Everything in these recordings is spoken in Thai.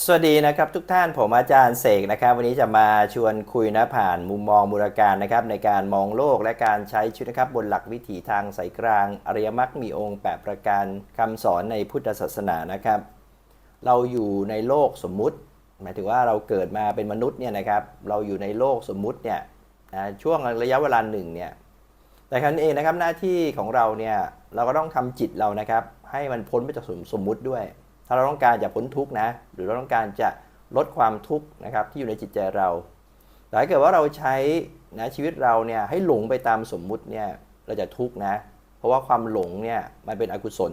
สวัสดีนะครับทุกท่านผมอาจารย์เสกนะครับวันนี้จะมาชวนคุยนะผ่านมุมมองมูลการนะครับในการมองโลกและการใช้ชีวิตนะครับบนหลักวิถีทางสายกลาง อริยมรรคมีองค์8ประการคำสอนในพุทธศาสนานะครับ เราอยู่ในโลกสมมุติ หมายถึงว่าเราเกิดมาเป็นมนุษย์เนี่ยนะครับเราอยู่ในโลกสมมุติเนี่ยนะช่วงระยะเวลาหนึ่งเนี่ยแต่ครั้นเองนะครับหน้าที่ของเราเนี่ยเราก็ต้องทำจิตเรานะครับให้มันพ้นไปจากสมมุติด้วย ถ้าเราต้องการจะพ้นทุกข์นะ หรือเราต้องการจะลดความทุกข์นะครับที่อยู่ในจิตใจเรา แต่ถ้าเกิดว่าเราใช้นะชีวิตเราเนี่ยให้หลงไปตามสมมุติเนี่ยเราจะทุกข์นะ เพราะว่าความหลงเนี่ยมันเป็นอกุศล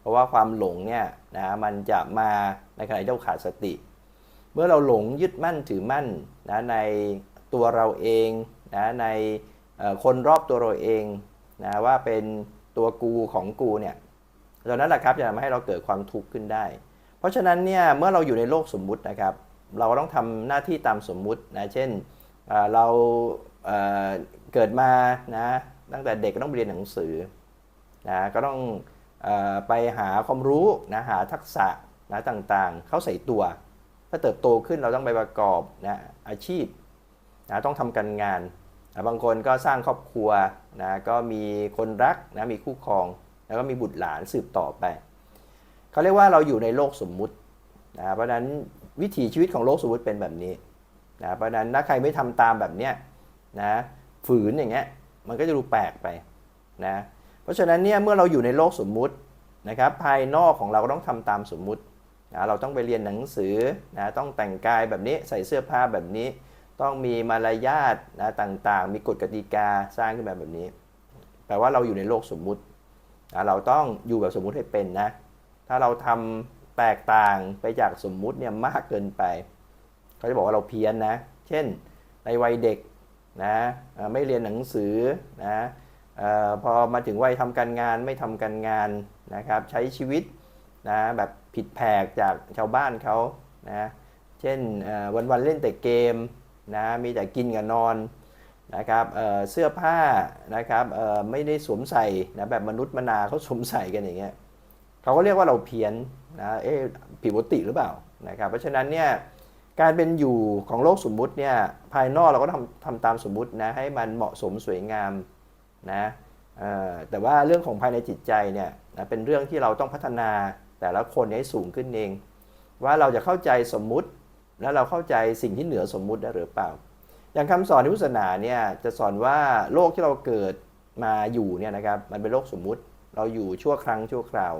เพราะว่าความหลงเนี่ยนะมันจะมาในขณะที่เราขาดสติ เมื่อเราหลงยึดมั่นถือมั่นนะในตัวเราเองนะในคนรอบตัวเราเองนะว่าเป็นตัวกูของกูเนี่ย ตอนนั้นแหละครับจะทำให้เราเกิดความทุกข์ขึ้นได้ เพราะฉะนั้นเนี่ยเมื่อเราอยู่ในโลกสมมุตินะครับ เราก็ต้องทำหน้าที่ตามสมมุตินะเช่นเราเเกิดมานะตั้งแต่เด็กก็ต้องเรียนหนังสือนะก็ต้องอไปหาความรู้นะหาทักษะนะต่างๆ เข้าใส่ตัว ถ้าเติบโตขึ้นเราต้องไปประกอบนะอาชีพนะต้องทำการงานนะบางคนก็สร้างครอบครัวนะก็มีคนรักนะมีคู่ครอง แล้วก็มีบุตรหลานสืบต่อไปเขาเรียกว่าเราอยู่ในโลกสมมุตินะเพราะนั้นวิถีชีวิตของโลกสมมุติเป็นแบบนี้นะเพราะนั้นถ้าใครไม่ทำตามแบบเนี้ยนะฝืนอย่างเงี้ยมันก็จะดูแปลกไปนะเพราะฉะนั้นเนี่ยเมื่อเราอยู่ในโลกสมมุตินะครับภายนอกของเราก็ต้องทำตามสมมุตินะเราต้องไปเรียนหนังสือนะต้องแต่งกายแบบนี้ใส่เสื้อผ้าแบบนี้ ต้องมีมารยาทนะต่างๆ มีกฎกติกาสร้างขึ้นมาแบบนี้ แปลว่าเราอยู่ในโลกสมมุติ เราต้องอยู่แบบสมมุติให้เป็นนะ ถ้าเราทำแตกต่างไปจากสมมุติเนี่ยมากเกินไป เขาจะบอกว่าเราเพี้ยนนะ เช่นในวัยเด็กนะไม่เรียนหนังสือนะออพอมาถึงวัยทำการงานไม่ทำการงานนะครับ ใช้ชีวิตนะแบบผิดแผกจากชาวบ้านเขานะเช่นวันวันๆเล่นแต่เกมนะมีแต่กินกับนอน นะครับเเสื้อผ้านะครับไม่ได้สวมใส่นะแบบมนุษย์มนาเขาสวมใส่กันอย่างเงี้ยเขาก็เรียกว่าเราเพี้ยนนะเอ๊ะผิดปกติหรือเปล่านะครับเพราะฉะนั้นเนี่ยการเป็นอยู่ของโลกสมมุติเนี่ยภายนอกเราก็ทำทำตามสมมุตินะให้มันเหมาะสมสวยงามนะแต่ว่าเรื่องของภายในจิตใจเนี่ยนะเป็นเรื่องที่เราต้องพัฒนาแต่ละคนให้สูงขึ้นเอง ว่าเราจะเข้าใจสมมุติ แล้วเราเข้าใจสิ่งที่เหนือสมมุติได้หรือเปล่า อย่างคำสอนในพุทธศาสนาเนี่ยจะสอนว่าโลกที่เราเกิดมาอยู่เนี่ยนะครับมันเป็นโลกสมมุติเราอยู่ชั่วครั้งชั่วคราว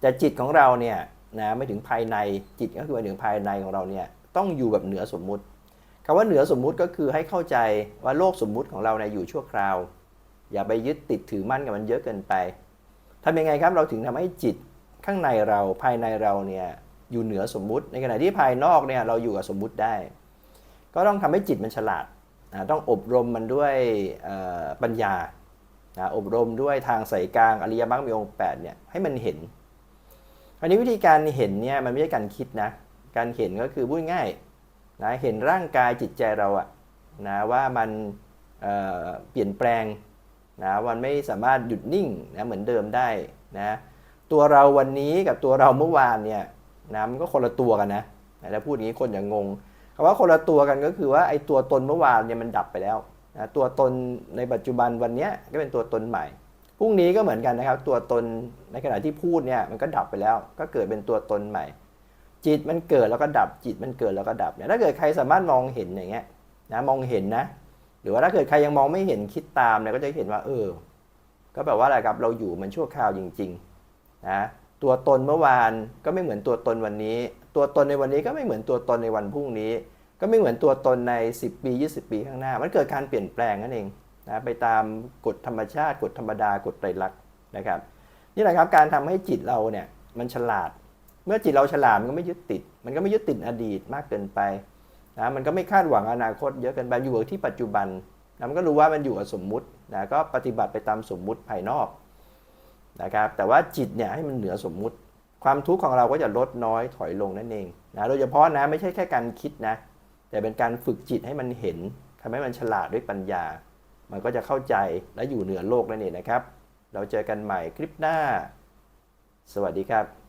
แต่จิตของเราเนี่ยนะไม่ถึงภายในจิตก็คือหมายถึงภายในของเราเนี่ยต้องอยู่แบบเหนือสมมุติคำว่าเหนือสมมุติก็คือให้เข้าใจว่าโลกสมมุติของเราเนี่ยอยู่ชั่วคราว อย่าไปยึดติดถือมั่นกับมันเยอะเกินไปทำยังไงครับเราถึงทำให้จิตข้างในเราภายในเราเนี่ยอยู่เหนือสมมุติ ในขณะที่ภายนอกเนี่ยเราอยู่กับสมมุติได้ ก็ต้องทำให้จิตมันฉลาดนะต้องอบรมมันด้วยปัญญานะอบรมด้วยทางสายกลางอริยมรรคมีองค์8เนี่ยให้มันเห็นอันนี้วิธีการเห็นเนี่ยมันไม่ใช่การคิดนะ การเห็นก็คือพูดง่ายนะเห็นร่างกายจิตใจเราอะนะว่ามันเเปลี่ยนแปลงนะมันไม่สามารถหยุดนิ่งนะเหมือนเดิมได้นะตัวเราวันนี้กับตัวเราเมื่อวานเนี่ยนะมันก็คนละตัวกันนะแล้วพูดอย่างนี้คนอย่างงง คำว่าคนละตัวกันก็คือว่าไอ้ตัวตนเมื่อวานเนี่ยมันดับไปแล้วนะตัวตนในปัจจุบันวันนี้ก็เป็นตัวตนใหม่พรุ่งนี้ก็เหมือนกันนะครับ ตัวตนในขณะที่พูดเนี่ยมันก็ดับไปแล้ว ก็เกิดเป็นตัวตนใหม่ จิตมันเกิดแล้วก็ดับจิตมันเกิดแล้วก็ดับเนี่ยถ้าเกิดใครสามารถมองเห็นอย่างเงี้ยนะมองเห็นนะ หรือว่าถ้าเกิดใครยังมองไม่เห็นคิดตามเนี่ยก็จะเห็นว่า เออ ก็แบบว่าอะไรครับเราอยู่มันชั่วคราวจริงๆนะตัวตนเมื่อวานก็ไม่เหมือนตัวตนวันนี้ ตัวตนในวันนี้ก็ไม่เหมือนตัวตนในวันพรุ่งนี้ ก็ไม่เหมือนตัวตนใน 10 ปี 20 ปีข้างหน้า มันเกิดการเปลี่ยนแปลงนั่นเองนะไปตามกฎธรรมชาติ กฎธรรมดากฎไตรลักษณ์นะครับนี่แหละครับการทำให้จิตเราเนี่ยมันฉลาด เมื่อจิตเราฉลาดมันก็ไม่ยึดติด มันก็ไม่ยึดติดอดีตมากเกินไปนะมันก็ไม่คาดหวังอนาคตเยอะเกินไปอยู่กับที่ปัจจุบันนะมันก็รู้ว่ามันอยู่กับสมมุตินะก็ปฏิบัติไปตามสมมุติภายนอกนะครับแต่ว่าจิตเนี่ยให้มันเหนือสมมุติ ความทุกข์ของเราก็จะลดน้อยถอยลงนั่นเองนะโดยเฉพาะนะไม่ใช่แค่การคิดนะ แต่เป็นการฝึกจิตให้มันเห็นทำให้มันฉลาดด้วยปัญญา มันก็จะเข้าใจและอยู่เหนือโลกนั่นเองนะครับ เราเจอกันใหม่คลิปหน้า สวัสดีครับ